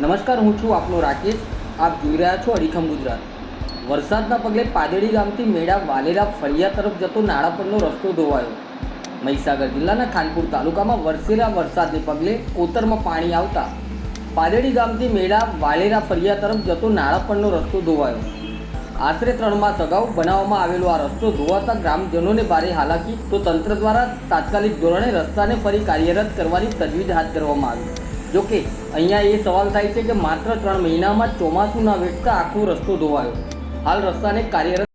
નમસ્કાર, હું છું આપનો રાકેશ. આપ જોઈ રહ્યા છો અડીખમ ગુજરાત. વરસાદના પગલે પાદેડી ગામથી મેળા વાલેરા ફળિયા તરફ જતો નાળા પરનો રસ્તો ધોવાયો. મહીસાગર જિલ્લાના ખાનપુર તાલુકામાં વરસેલા વરસાદને પગલે કોતરમાં પાણી આવતા પાદેડી ગામથી મેળા વાલેરા ફળિયા તરફ જતો નાળા પરનો રસ્તો ધોવાયો. આશરે ત્રણ માસ અગાઉ બનાવવામાં આવેલો આ રસ્તો ધોવાતા ગ્રામજનોને ભારે હાલાકી, તો તંત્ર દ્વારા તાત્કાલિક ધોરણે રસ્તાને ફરી કાર્યરત કરવાની તજવીજ હાથ ધરવામાં આવી. જોકે અહીંયા એ સવાલ થાય છે કે માત્ર ત્રણ મહિનામાં ચોમાસુના વેઠતા આખો રસ્તો ધોવાયો. હાલ રસ્તાને કાર્યરત